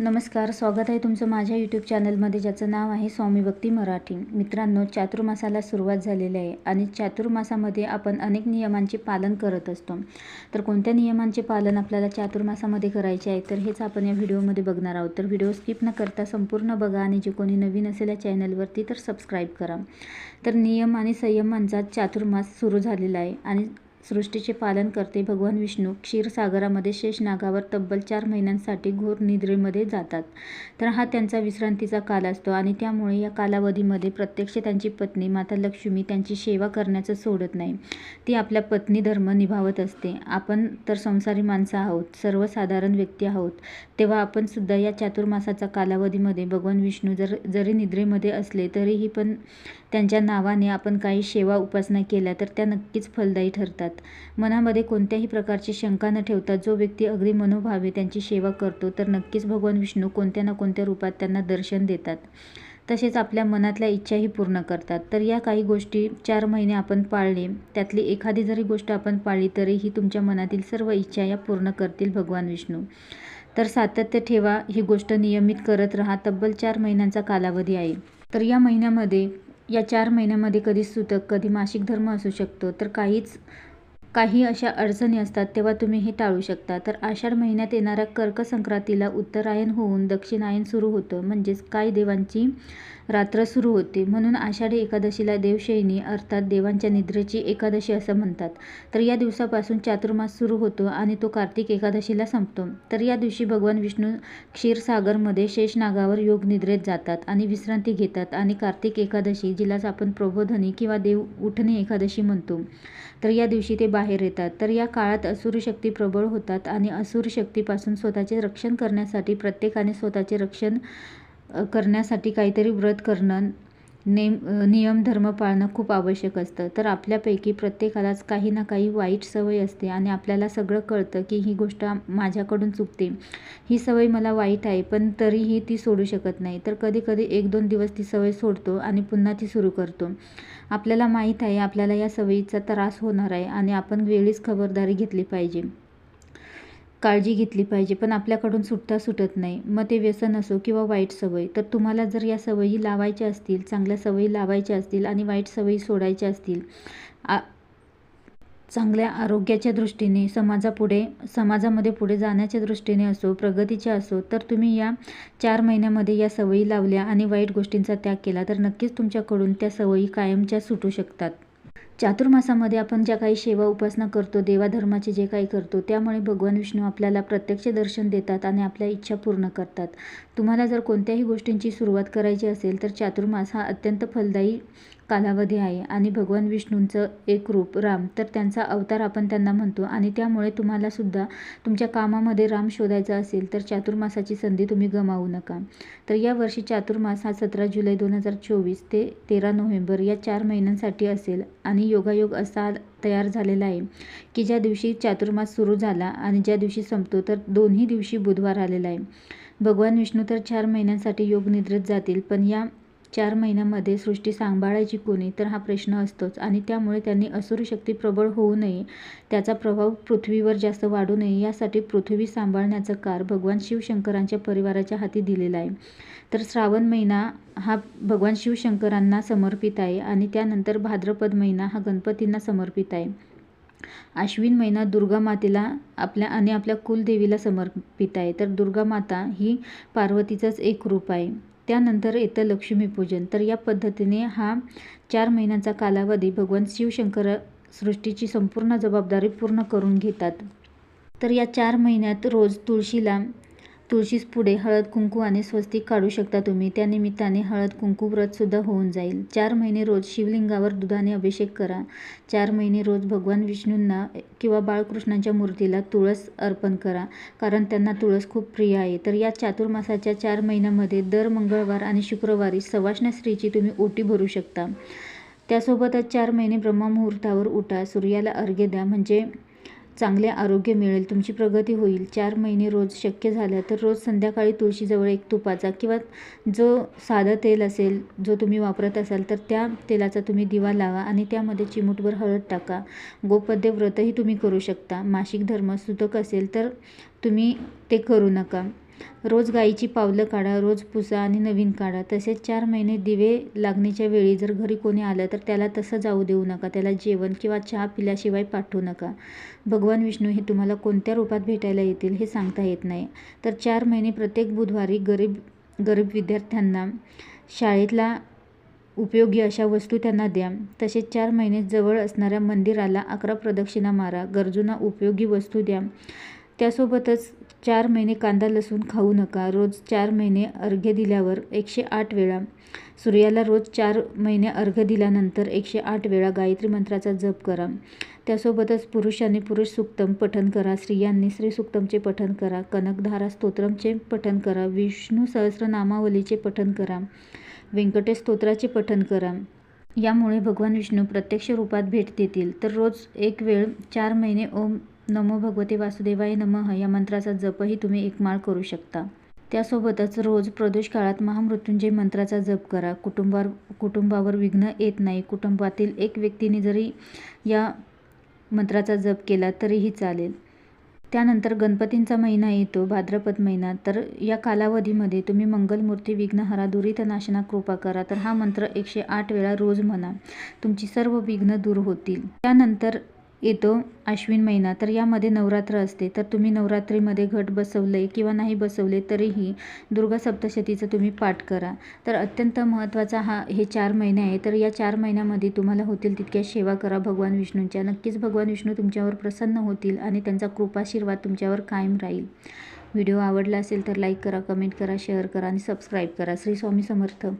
नमस्कार स्वागत आहे तुमचं माझ्या यूट्यूब चॅनलमध्ये ज्याचं नाव आहे स्वामी भक्ती मराठी. मित्रांनो चातुर्मासाला सुरुवात झालेली आहे आणि चातुर्मासामध्ये आपण अनेक नियमांचे पालन करत असतो. तर कोणत्या नियमांचे पालन आपल्याला चातुर्मासामध्ये करायचे आहे तर हेच आपण या व्हिडिओमध्ये बघणार आहोत. तर व्हिडिओ स्किप न करता संपूर्ण बघा आणि जे कोणी नवीन असेल या चॅनलवरती तर सबस्क्राईब करा. तर नियम आणि संयमांचा चातुर्मास सुरू झालेला आहे आणि सृष्टीचे पालन करते. भगवान विष्णू क्षीरसागरामध्ये शेषनागावर तब्बल चार महिन्यांसाठी घोर निद्रेमध्ये जातात. तर हा त्यांचा विश्रांतीचा काल असतो आणि त्यामुळे या कालावधीमध्ये प्रत्यक्ष त्यांची पत्नी माता लक्ष्मी त्यांची सेवा करण्याचं सोडत नाही. ती आपल्या पत्नी धर्म निभावत असते. आपण तर संसारी माणसं आहोत सर्वसाधारण व्यक्ती आहोत. तेव्हा आपण सुद्धा या चातुर्मासाचा कालावधीमध्ये भगवान विष्णू जर जरी निद्रेमध्ये असले तरीही पण त्यांच्या नावाने आपण काही सेवा उपासना केल्या तर त्या नक्कीच फलदायी ठरतात. मनामध्ये कोणत्याही प्रकारची शंका न ठेवता जो व्यक्ती अगदी मनोभावे त्यांची सेवा करतो तर नक्कीच भगवान विष्णू कोणत्या ना कोणत्या रूपात त्यांना दर्शन देतात. तसेच आपल्या मनातल्या इच्छाही पूर्ण करतात. तर या काही गोष्टी चार महिने आपण पाळले त्यातली एखादी जरी गोष्ट आपण पाळली तरीही तुमच्या मनातील सर्व इच्छा या पूर्ण करतील भगवान विष्णू. तर सातत्य ठेवा ही गोष्ट नियमित करत राहा तब्बल चार महिन्यांचा कालावधी आहे. तर या महिन्यामध्ये या चार महिन्यामध्ये कधी सुतक कधी मासिक धर्म असू शकतो तर काहीच काही अशा अडचणी असतात तेव्हा तुम्ही हे टाळू शकता. तर आषाढ महिन्यात येणाऱ्या कर्क संक्रांतीला उत्तरायण होऊन दक्षिणायन सुरू होतं. म्हणजेच काय देवांची रात्र सुरू होते. म्हणून आषाढी एकादशीला देवशयनी अर्थात देवांच्या निद्रेची एकादशी असं म्हणतात. तर या दिवसापासून चातुर्मास सुरू होतो आणि तो कार्तिक एकादशीला संपतो. तर या दिवशी भगवान विष्णू क्षीरसागरमध्ये शेषनागावर योग निद्रेत जातात आणि विश्रांती घेतात आणि कार्तिक एकादशी जिलाच आपण प्रबोधनी किंवा देव उठणे एकादशी म्हणतो तर या दिवशी ते बाहेर येतात. तर या काळात असुर शक्ती प्रबळ होतात आणि असुर शक्तीपासून स्वतःचे रक्षण करण्यासाठी प्रत्येकाने स्वतःचे रक्षण करण्यासाठी काहीतरी व्रत करणं नेम नियम धर्म पाळणं खूप आवश्यक असतं. तर आपल्यापैकी प्रत्येकालाच काही ना काही वाईट सवय असते आणि आपल्याला सगळं कळतं की ही गोष्ट माझ्याकडून चुकते. ही सवय मला वाईट आहे पण तरीही ती सोडू शकत नाही. तर कधी कधी एक दोन दिवस ती सवय सोडतो आणि पुन्हा ती सुरू करतो. आपल्याला माहीत आहे आपल्याला या सवयीचा त्रास होणार आहे आणि आपण वेळीच खबरदारी घेतली पाहिजे. काळजी घेतली पाहिजे पण आपल्याकडून सुटता सुटत नाही. मग ते व्यसन असो किंवा वाईट सवय तर तुम्हाला जर या सवयी लावायच्या असतील चांगल्या सवयी लावायच्या असतील आणि वाईट सवयी सोडायच्या असतील आ चांगल्या आरोग्याच्या दृष्टीने समाजापुढे समाजामध्ये पुढे जाण्याच्या दृष्टीने असो प्रगतीच्या असो तर तुम्ही या चार महिन्यामध्ये या सवयी लावल्या आणि वाईट गोष्टींचा त्याग केला तर नक्कीच तुमच्याकडून त्या सवयी कायमच्या सुटू शकतात. चातुर्मासामध्ये आपण ज्या काही सेवा उपासना करतो देवाधर्माचे जे काही करतो त्यामुळे भगवान विष्णू आपल्याला प्रत्यक्ष दर्शन देतात आणि आपल्या इच्छा पूर्ण करतात. तुम्हाला जर कोणत्याही गोष्टींची सुरुवात करायची असेल तर चातुर्मास हा अत्यंत फलदायी कालावधी आहे आणि भगवान विष्णूंचं एक रूप राम. तर त्यांचा अवतार आपण त्यांना म्हणतो आणि त्यामुळे तुम्हाला सुद्धा तुमच्या कामामध्ये राम शोधायचा असेल तर चातुर्मासाची संधी तुम्ही गमावू नका. तर या वर्षी चातुर्मास हा सतरा जुलै दोन हजार चोवीस ते तेरा नोव्हेंबर या चार महिन्यांसाठी असेल आणि योगायोग असा तयार झालेला आहे की ज्या दिवशी चातुर्मास सुरू झाला आणि ज्या दिवशी संपतो तर दोन्ही दिवशी बुधवार आलेला आहे. भगवान विष्णू तर चार महिन्यांसाठी योग निद्रेत जातील पण या चार महिन्यामध्ये सृष्टी सांभाळायची कोणी तर हा प्रश्न असतोच. आणि त्यामुळे त्यांनी असुर शक्ती प्रबळ होऊ नये त्याचा प्रभाव पृथ्वीवर जास्त वाढू नये यासाठी पृथ्वी सांभाळण्याचं कार भगवान शिवशंकरांच्या परिवाराच्या हाती दिलेला आहे. तर श्रावण महिना हा भगवान शिवशंकरांना समर्पित आहे आणि त्यानंतर भाद्रपद महिना हा गणपतींना समर्पित आहे. आश्विन महिना दुर्गा मातेला आपल्या आणि आपल्या कुलदेवीला समर्पित आहे. तर दुर्गा माता ही पार्वतीचंच एक रूप आहे. त्यानंतर येतं लक्ष्मीपूजन तर या पद्धतीने हा चार महिन्यांचा कालावधी भगवान शिवशंकर सृष्टीची संपूर्ण जबाबदारी पूर्ण करून घेतात. तर या चार महिन्यात रोज तुळशीला तुळशीस पुढे हळद कुंकू स्वस्तिक काढू शकता तुम्ही. त्यानिमित्ताने हळद कुंकू व्रतसुद्धा होऊन जाईल. चार महिने रोज शिवलिंगावर दुधाने अभिषेक करा. चार महिने रोज भगवान विष्णूंना किंवा बाळकृष्णांच्या मूर्तीला तुळस अर्पण करा कारण त्यांना तुळस खूप प्रिय आहे. तर या चातुर्मासाच्या चार महिन्यामध्ये दर मंगळवार आणि शुक्रवारी सवाष्ण्या स्त्रीची तुम्ही ओटी भरू शकता. त्यासोबतच चार महिने ब्रह्ममुहूर्तावर उठा. सूर्याला अर्घ्य द्या. म्हणजे चांगले आरोग्य मिळेल तुमची प्रगती होईल. चार महिने रोज शक्य झालं तर रोज संध्याकाळी तुळशीजवळ एक तुपाचा किंवा जो साधं तेल असेल जो तुम्ही वापरत असाल तर त्या तेलाचा तुम्ही दिवा लावा आणि त्यामध्ये चिमूटभर हळद टाका. गोपद्य व्रतही तुम्ही करू शकता. मासिक धर्म सुतक असेल तर तुम्ही ते करू नका. रोज गाईची पावलं काढा रोज पुसा आणि नवीन काढा. तसेच चार महिने दिवे लागण्याच्या वेळी जर घरी कोणी आलं तर त्याला तसं जाऊ देऊ नका. त्याला जेवण किंवा चहा पिल्याशिवाय पाठवू नका. भगवान विष्णू हे तुम्हाला कोणत्या रूपात भेटायला येतील हे सांगता येत नाही. तर चार महिने प्रत्येक बुधवारी गरीब गरीब विद्यार्थ्यांना शाळेतला उपयोगी अशा वस्तू त्यांना द्या. तसेच चार महिने जवळ असणाऱ्या मंदिराला अकरा प्रदक्षिणा मारा. गरजूंना उपयोगी वस्तू द्या. त्यासोबतच चार महिने कांदा लसूण खाऊ नका. रोज चार महिने अर्घ्य दिल्यावर एकशे आठ वेळा. सूर्याला रोज चार महिने अर्घ्य दिल्यानंतर एकशे आठ वेळा गायत्री मंत्राचा जप करा. त्यासोबतच पुरुषांनी पुरुष सुक्तम पठन करा. स्त्रियांनी स्त्री सुक्तमचे पठन करा. कनकधारा स्तोत्रमचे पठन करा. विष्णू सहस्रनामावलीचे पठन करा. व्यंकटेश स्तोत्राचे पठन करा. यामुळे भगवान विष्णू प्रत्यक्ष रूपात भेट देतील. तर रोज एक वेळ चार महिने ओम नमो भगवते वासुदेवाय नमः. या मंत्राचा जपही तुम्ही एकमाळ करू शकता. त्यासोबतच रोज प्रदोष काळात महामृत्युंजय मंत्राचा जप करा. कुटुंबावर कुटुंबावर विघ्न येत नाही. कुटुंबातील एक व्यक्तीने जरी या मंत्राचा जप केला तरीही चालेल. त्यानंतर गणपतींचा महिना येतो भाद्रपद महिना. तर या कालावधीमध्ये तुम्ही मंगलमूर्ती विघ्नहरा दुरितनाशना कृपा करा. तर हा मंत्र एकशे आठ वेळा रोज म्हणा. तुमची सर्व विघ्न दूर होतील. त्यानंतर येतो आश्विन महिना तर यामध्ये नवरात्र असते. तर तुम्ही नवरात्रीमध्ये घट बसवले किंवा नाही बसवले तरीही दुर्गा सप्तशतीचं तुम्ही पाठ करा. तर अत्यंत महत्त्वाचा हा हे चार महिने आहे तर या चार महिन्यामध्ये तुम्हाला होतील तितक्या सेवा करा भगवान विष्णूंच्या. नक्कीच भगवान विष्णू तुमच्यावर प्रसन्न होतील आणि त्यांचा कृपाशीर्वाद तुमच्यावर कायम राहील. व्हिडिओ आवडला असेल तर लाईक करा कमेंट करा शेअर करा आणि सबस्क्राईब करा. श्री स्वामी समर्थ.